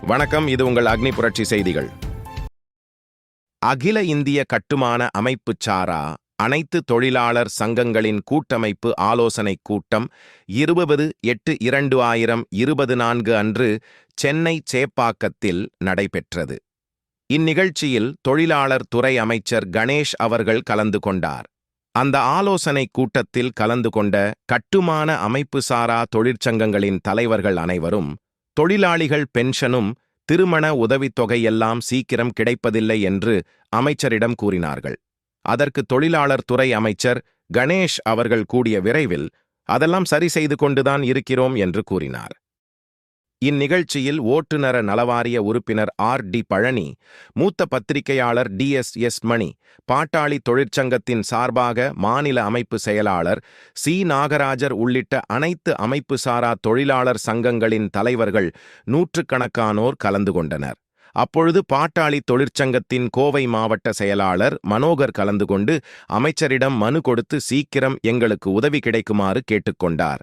வணக்கம் இது உங்கள் அக்னி புரட்சி செய்திகள். அகில இந்திய கட்டுமான அமைப்பு சாரா அனைத்து தொழிலாளர் சங்கங்களின் கூட்டமைப்பு ஆலோசனைக் கூட்டம் இருபது எட்டு இரண்டு ஆயிரம் இருபது நான்கு அன்று சென்னை சேப்பாக்கத்தில் நடைபெற்றது. இந்நிகழ்ச்சியில் தொழிலாளர் துறை அமைச்சர் கணேஷ் அவர்கள் கலந்து கொண்டார். அந்த ஆலோசனைக் கூட்டத்தில் கலந்து கொண்ட கட்டுமான அமைப்பு சாரா தொழிற்சங்கங்களின் தலைவர்கள் அனைவரும் தொழிலாளிகள் பென்ஷனும் திருமண உதவித்தொகை எல்லாம் சீக்கிரம் கிடைப்பதில்லை என்று அமைச்சரிடம் கூறினார்கள். அதற்கு தொழிலாளர் துறை அமைச்சர் கணேஷ் அவர்கள் கூடிய விரைவில் அதெல்லாம் சரி செய்து கொண்டுதான் இருக்கிறோம் என்று கூறினார். இந்நிகழ்ச்சியில் ஓட்டுநர நலவாரிய உறுப்பினர் ஆர். டி. பழனி மூத்த பத்திரிகையாளர் T. S. S. Mani Pattali தொழிற்சங்கத்தின் சார்பாக மாநில அமைப்பு செயலாளர் சி. நாகராஜர் உள்ளிட்ட அனைத்து அமைப்பு சாரா தொழிலாளர் சங்கங்களின் தலைவர்கள் நூற்றுக்கணக்கானோர் கலந்து கொண்டனர். அப்பொழுது பாட்டாளி தொழிற்சங்கத்தின் கோவை மாவட்ட செயலாளர் மனோகர் கலந்து கொண்டு அமைச்சரிடம் மனு கொடுத்து சீக்கிரம் எங்களுக்கு உதவி கிடைக்குமாறு கேட்டுக்கொண்டார்.